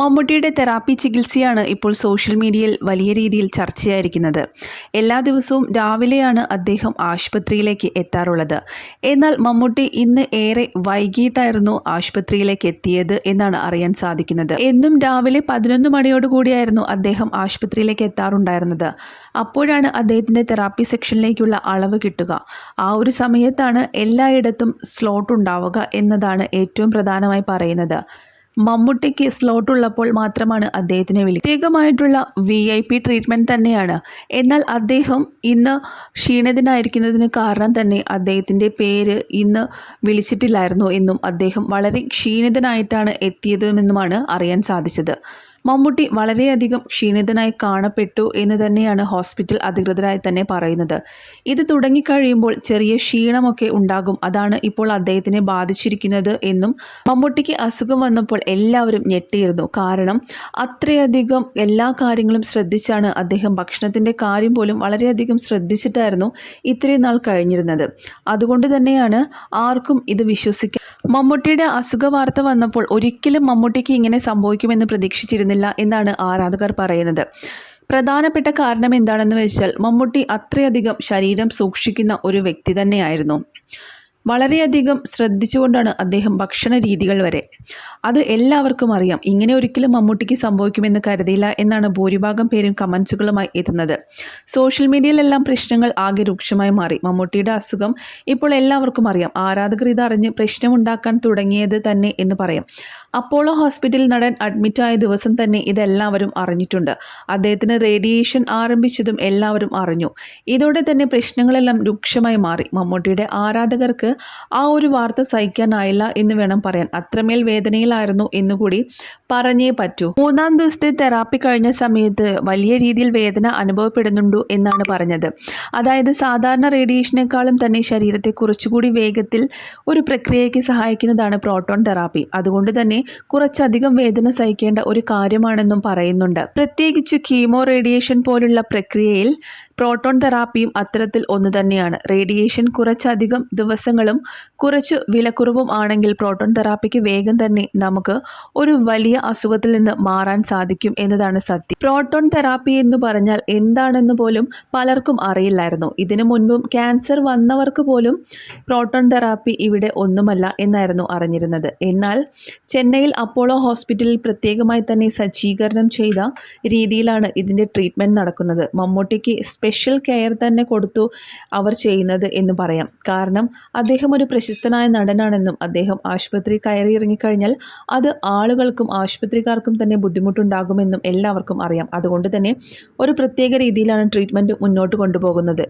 മമ്മൂട്ടിയുടെ തെറാപ്പി ചികിത്സയാണ് ഇപ്പോൾ സോഷ്യൽ മീഡിയയിൽ വലിയ രീതിയിൽ ചർച്ചയായിരിക്കുന്നത്. എല്ലാ ദിവസവും രാവിലെയാണ് അദ്ദേഹം ആശുപത്രിയിലേക്ക് എത്താറുള്ളത്. എന്നാൽ മമ്മൂട്ടി ഇന്ന് ഏറെ വൈകിട്ടായിരുന്നു ആശുപത്രിയിലേക്ക് എത്തിയത് എന്നാണ് അറിയാൻ സാധിക്കുന്നത്. എന്നും രാവിലെ പതിനൊന്ന് മണിയോടുകൂടിയായിരുന്നു അദ്ദേഹം ആശുപത്രിയിലേക്ക് എത്താറുണ്ടായിരുന്നത്. അപ്പോഴാണ് അദ്ദേഹത്തിന്റെ തെറാപ്പി സെക്ഷനിലേക്കുള്ള അളവ് കിട്ടുക. ആ ഒരു സമയത്താണ് എല്ലായിടത്തും സ്ലോട്ട് ഉണ്ടാവുക എന്നതാണ് ഏറ്റവും പ്രധാനമായി പറയുന്നത്. മമ്മൂട്ടിക്ക് സ്ലോട്ട് ഉള്ളപ്പോൾ മാത്രമാണ് അദ്ദേഹത്തിനെ വിളി പ്രത്യേകമായിട്ടുള്ള വി ഐ പി ട്രീറ്റ്മെന്റ് തന്നെയാണ്. എന്നാൽ അദ്ദേഹം ഇന്ന് ക്ഷീണിതനായിരിക്കുന്നതിന് കാരണം തന്നെ അദ്ദേഹത്തിന്റെ പേര് ഇന്ന് വിളിച്ചിട്ടില്ലായിരുന്നു എന്നും അദ്ദേഹം വളരെ ക്ഷീണിതനായിട്ടാണ് എത്തിയതെന്നുമാണ് അറിയാൻ സാധിച്ചത്. മമ്മൂട്ടി വളരെയധികം ക്ഷീണിതനായി കാണപ്പെട്ടു എന്ന് തന്നെയാണ് ഹോസ്പിറ്റൽ അധികൃതരായി തന്നെ പറയുന്നത്. ഇത് തുടങ്ങിക്കഴിയുമ്പോൾ ചെറിയ ക്ഷീണമൊക്കെ ഉണ്ടാകും. അതാണ് ഇപ്പോൾ അദ്ദേഹത്തിനെ ബാധിച്ചിരിക്കുന്നത് എന്നും മമ്മൂട്ടിക്ക് അസുഖം വന്നപ്പോൾ എല്ലാവരും ഞെട്ടിയിരുന്നു. കാരണം അത്രയധികം എല്ലാ കാര്യങ്ങളും ശ്രദ്ധിച്ചാണ് അദ്ദേഹം ഭക്ഷണത്തിന്റെ കാര്യം പോലും വളരെയധികം ശ്രദ്ധിച്ചിട്ടായിരുന്നു ഇത്രയും നാൾ കഴിഞ്ഞിരുന്നത്. അതുകൊണ്ട് തന്നെയാണ് ആർക്കും ഇത് വിശ്വസിക്കാൻ മമ്മൂട്ടിയുടെ അസുഖ വാർത്ത വന്നപ്പോൾ ഒരിക്കലും മമ്മൂട്ടിക്ക് ഇങ്ങനെ സംഭവിക്കുമെന്ന് പ്രതീക്ഷിച്ചിരുന്നില്ല എന്നാണ് ആരാധകർ പറയുന്നത്. പ്രധാനപ്പെട്ട കാരണം എന്താണെന്ന് വെച്ചാൽ മമ്മൂട്ടി അത്രയധികം ശരീരം സൂക്ഷിക്കുന്ന ഒരു വ്യക്തി തന്നെയായിരുന്നു. വളരെയധികം ശ്രദ്ധിച്ചുകൊണ്ടാണ് അദ്ദേഹം ഭക്ഷണ രീതികൾ വരെ. അത് എല്ലാവർക്കും അറിയാം. ഇങ്ങനെ ഒരിക്കലും മമ്മൂട്ടിക്ക് സംഭവിക്കുമെന്ന് കരുതിയില്ല എന്നാണ് ഭൂരിഭാഗം പേരും കമൻസുകളുമായി എത്തുന്നത് സോഷ്യൽ മീഡിയയിലെല്ലാം പ്രശ്നങ്ങൾ ആകെ രൂക്ഷമായി മാറി. മമ്മൂട്ടിയുടെ അസുഖം ഇപ്പോൾ എല്ലാവർക്കും അറിയാം. ആരാധകർ ഇതറിഞ്ഞ് പ്രശ്നമുണ്ടാക്കാൻ തുടങ്ങിയത് തന്നെ എന്ന് പറയാം. അപ്പോളോ ഹോസ്പിറ്റലിൽ നടൻ അഡ്മിറ്റായ ദിവസം തന്നെ ഇതെല്ലാവരും അറിഞ്ഞിട്ടുണ്ട്. അദ്ദേഹത്തിന് റേഡിയേഷൻ ആരംഭിച്ചതും എല്ലാവരും അറിഞ്ഞു. ഇതോടെ തന്നെ പ്രശ്നങ്ങളെല്ലാം രൂക്ഷമായി മാറി. മമ്മൂട്ടിയുടെ ആരാധകർക്ക് ആ ഒരു വാർത്ത സഹിക്കാനായില്ല എന്ന് വേണം പറയാൻ. അത്രമേൽ വേദനയിലായിരുന്നു എന്നുകൂടി പറഞ്ഞേ പറ്റൂ. മൂന്നാം ദിവസത്തെ തെറാപ്പി കഴിഞ്ഞ സമയത്ത് വലിയ രീതിയിൽ വേദന അനുഭവപ്പെടുന്നുണ്ടോ എന്നാണ് പറഞ്ഞത്. അതായത് സാധാരണ റേഡിയേഷനേക്കാളും തന്നെ ശരീരത്തെ കുറച്ചുകൂടി വേഗത്തിൽ ഒരു പ്രക്രിയയ്ക്ക് സഹായിക്കുന്നതാണ് പ്രോട്ടോൺ തെറാപ്പി. അതുകൊണ്ട് തന്നെ കുറച്ചധികം വേദന സഹിക്കേണ്ട ഒരു കാര്യമാണെന്നും പറയുന്നുണ്ട്. പ്രത്യേകിച്ച് കീമോ റേഡിയേഷൻ പോലുള്ള പ്രക്രിയയിൽ പ്രോട്ടോൺ തെറാപ്പിയും അത്തരത്തിൽ ഒന്ന് തന്നെയാണ്. റേഡിയേഷൻ കുറച്ചധികം ദിവസങ്ങളും കുറച്ച് വിലക്കുറവും ആണെങ്കിൽ പ്രോട്ടോൺ തെറാപ്പിക്ക് വേഗം തന്നെ നമുക്ക് ഒരു വലിയ അസുഖത്തിൽ നിന്ന് മാറാൻ സാധിക്കും എന്നതാണ് സത്യം. പ്രോട്ടോൺ തെറാപ്പി എന്ന് പറഞ്ഞാൽ എന്താണെന്ന് പോലും പലർക്കും അറിയില്ലായിരുന്നു. ഇതിനു മുൻപും ക്യാൻസർ വന്നവർക്ക് പോലും പ്രോട്ടോൺ തെറാപ്പി ഇവിടെ ഒന്നുമല്ല എന്നായിരുന്നു അറിഞ്ഞിരുന്നത്. എന്നാൽ ചെന്നൈയിൽ അപ്പോളോ ഹോസ്പിറ്റലിൽ പ്രത്യേകമായി തന്നെ സജ്ജീകരണം ചെയ്ത രീതിയിലാണ് ഇതിന്റെ ട്രീറ്റ്മെന്റ് നടക്കുന്നത്. മമ്മൂട്ടിക്ക് സ്പെഷ്യൽ കെയർ തന്നെ കൊടുത്തു അവർ ചെയ്യുന്നത് എന്ന് പറയാം. കാരണം അദ്ദേഹം ഒരു പ്രശസ്തനായ നടനാണെന്നും അദ്ദേഹം ആശുപത്രി കയറി ഇറങ്ങിക്കഴിഞ്ഞാൽ അത് ആളുകൾക്കും ആശുപത്രിക്കാർക്കും തന്നെ ബുദ്ധിമുട്ടുണ്ടാകുമെന്നും എല്ലാവർക്കും അറിയാം. അതുകൊണ്ട് തന്നെ ഒരു പ്രത്യേക രീതിയിലാണ് ട്രീറ്റ്മെന്റ് മുന്നോട്ട് കൊണ്ടുപോകുന്നത്.